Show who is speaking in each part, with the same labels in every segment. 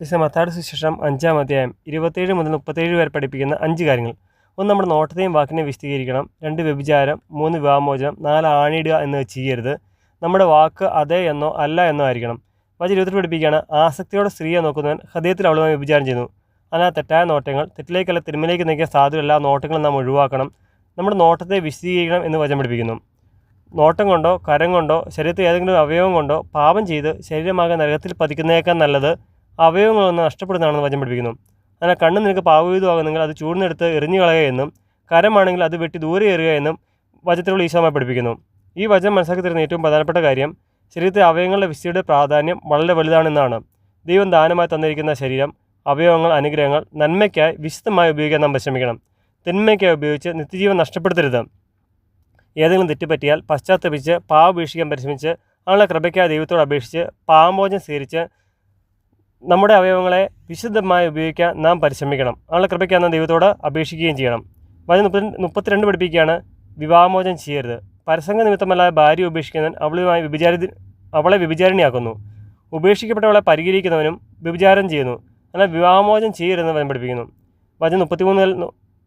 Speaker 1: വിശുദ്ധ മത്താട് സുശേഷം അഞ്ചാം അധ്യായം ഇരുപത്തേഴ് മുതൽ മുപ്പത്തേഴ് വരെ പഠിപ്പിക്കുന്ന അഞ്ച് കാര്യങ്ങൾ. ഒന്ന് നമ്മുടെ നോട്ടത്തെയും വാക്കിനെയും വിശദീകരിക്കണം. രണ്ട് വ്യഭിചാരം. മൂന്ന് വിവാഹമോചനം. നാല് ആണിയിടുക എന്ന് ചെയ്യരുത്. നമ്മുടെ വാക്ക് അതെ എന്നോ അല്ല എന്നോ ആയിരിക്കണം. വചനം ഇരുപത്തി പഠിപ്പിക്കുകയാണ് ആസക്തിയോടെ സ്ത്രീയെ നോക്കുന്നവൻ ഹൃദയത്തിൽ അവളുമായി വ്യഭിചാരം ചെയ്യുന്നു. അതിനാൽ തെറ്റായ നോട്ടങ്ങൾ തെറ്റിലേക്കല്ല തിരുമലേക്ക് നയിക്കാൻ സാധുവല്ല നോട്ടങ്ങൾ നാം ഒഴിവാക്കണം. നമ്മുടെ നോട്ടത്തെ വിശദീകരിക്കണം എന്ന് വചനം പഠിപ്പിക്കുന്നു. നോട്ടം കൊണ്ടോ കരം കൊണ്ടോ ശരീരത്തിൽ ഏതെങ്കിലും അവയവം കൊണ്ടോ പാപം ചെയ്ത് ശരീരമാകെ നരകത്തിൽ പതിക്കുന്നതിനേക്കാൾ നല്ലത് അവയവങ്ങളൊന്ന് നഷ്ടപ്പെടുന്നതാണെന്ന് വചനം പഠിപ്പിക്കുന്നു. അതിനാൽ കണ്ണ് നിനക്ക് പാവവിധമാകുന്നെങ്കിൽ അത് ചൂടിനെടുത്ത് എറിഞ്ഞു കളയുക എന്നും കരമാണെങ്കിൽ അത് വെട്ടി ദൂരെ എറിയുക എന്നും വചനത്തിലുള്ള ഈശോമായി പഠിപ്പിക്കുന്നു. ഈ വചനം മനസ്സിലാക്കി തരുന്ന ഏറ്റവും പ്രധാനപ്പെട്ട കാര്യം ശരീരത്തിലെ അവയവങ്ങളുടെ വിസ്തൃതിയുടെ പ്രാധാന്യം വളരെ വലുതാണെന്നാണ്. ദൈവം ദാനമായി തന്നിരിക്കുന്ന ശരീരം അവയവങ്ങൾ അനുഗ്രഹങ്ങൾ നന്മയ്ക്കായി വിശുദ്ധമായി ഉപയോഗിക്കാൻ നാം പരിശ്രമിക്കണം. തിന്മയ്ക്കായി ഉപയോഗിച്ച് നിത്യജീവൻ നഷ്ടപ്പെടുത്തരുത്. ഏതെങ്കിലും തെറ്റുപറ്റിയാൽ പശ്ചാത്തപിച്ച് പാവപേക്ഷിക്കാൻ പരിശ്രമിച്ച് ആളെ കൃപയ്ക്കായി ദൈവത്തോട് അപേക്ഷിച്ച് പാവമോചനം സ്വീകരിച്ച് നമ്മുടെ അവയവങ്ങളെ വിശുദ്ധമായി ഉപയോഗിക്കാൻ നാം പരിശ്രമിക്കണം. അവളുടെ കൃപയ്ക്ക് നാം ദൈവത്തോട് അപേക്ഷിക്കുകയും ചെയ്യണം. വചനം മുപ്പത്തി മുപ്പത്തിരണ്ട് പഠിപ്പിക്കുകയാണ് വിവാഹമോചനം ചെയ്യരുത്. പരസംഗ നിമിത്തമല്ലാതെ ഭാര്യ ഉപേക്ഷിക്കുന്നവൻ അവളുമായി വിഭിചാരി അവളെ വിഭിചാരിണിയാക്കുന്നു ഉപേക്ഷിക്കപ്പെട്ടവളെ പരിഹരിക്കുന്നവനും വിഭിചാരം ചെയ്യുന്നു. എന്നാൽ വിവാഹമോചനം ചെയ്യരുതെന്ന് വചനം പഠിപ്പിക്കുന്നു. വചനം മുപ്പത്തിമൂന്നിൽ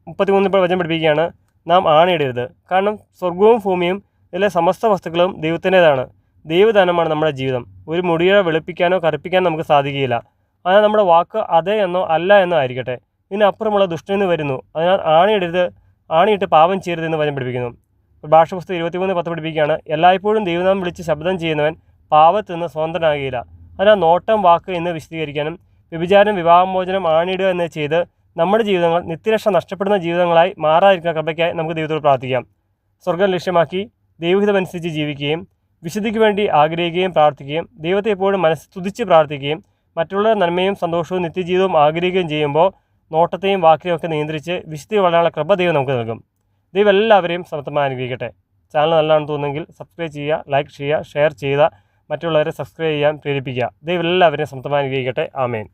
Speaker 1: മുപ്പത്തിമൂന്നിൽ വചനം പഠിപ്പിക്കുകയാണ് നാം ആണയിടരുത്. കാരണം സ്വർഗവും ഭൂമിയും ഇതിലെ സമസ്ത വസ്തുക്കളും ദൈവത്തിന്റെതാണ്. ദൈവദാനമാണ് നമ്മുടെ ജീവിതം. ഒരു മുടിയെ വെളുപ്പിക്കാനോ കറുപ്പിക്കാനോ നമുക്ക് സാധിക്കുകയില്ല. അതിനാൽ നമ്മുടെ വാക്ക് അതെ എന്നോ അല്ല എന്നോ ആയിരിക്കട്ടെ. ഇതിനപ്പുറമുള്ള ദുഷ്ടനിന്ന് വരുന്നു. അതിനാൽ ആണിയിടരുത് ആണിയിട്ട് പാപം ചെയ്യരുതെന്ന് വചനം പഠിപ്പിക്കുന്നു. ഭാഷ പുസ്തകം ഇരുപത്തിമൂന്ന് പത്ത് പഠിപ്പിക്കുകയാണ് എല്ലായ്പ്പോഴും ദൈവനാമം വിളിച്ച് ശബ്ദം ചെയ്യുന്നവൻ പാവത്തിൽ നിന്ന് സ്വതന്ത്രനാകുകയില്ല. അതിനാൽ നോട്ടം വാക്ക് എന്ന് വിശദീകരിക്കാനും വ്യഭിചാരം വിവാഹമോചനം ആണിയിടുക എന്ന് ചെയ്ത് നമ്മുടെ ജീവിതങ്ങൾ നിത്യരക്ഷ നഷ്ടപ്പെടുന്ന ജീവിതങ്ങളായി മാറാതിരിക്കുന്ന കൃപയ്ക്കായി നമുക്ക് ദൈവത്തോട് പ്രാർത്ഥിക്കാം. സ്വർഗം ലക്ഷ്യമാക്കി ദൈവഹിതമനുസരിച്ച് ജീവിക്കുകയും വിശുദ്ധിക്ക് വേണ്ടി ആഗ്രഹിക്കുകയും പ്രാർത്ഥിക്കുകയും ദൈവത്തെ എപ്പോഴും മനസ്സ് തുതിച്ച് പ്രാർത്ഥിക്കുകയും മറ്റുള്ളവരുടെ നന്മയും സന്തോഷവും നിത്യജീവിതവും ആഗ്രഹിക്കുകയും ചെയ്യുമ്പോൾ നോട്ടത്തെയും വാക്കിനെയും ഒക്കെ നിയന്ത്രിച്ച് വിശുദ്ധി വളരാനുള്ള കൃപ ദൈവം നമുക്ക് നൽകും. ദൈവം എല്ലാവരെയും സമത്വമായി അനുഗ്രഹിക്കട്ടെ. ചാനൽ നല്ലതാണെന്ന് തോന്നുന്നെങ്കിൽ സബ്സ്ക്രൈബ് ചെയ്യുക ലൈക്ക് ചെയ്യുക ഷെയർ ചെയ്യുക മറ്റുള്ളവരെ സബ്സ്ക്രൈബ് ചെയ്യാൻ പ്രേരിപ്പിക്കുക. ദൈവം എല്ലാവരെയും സമത്വമായി അനുഗ്രഹിക്കട്ടെ. ആമേൻ.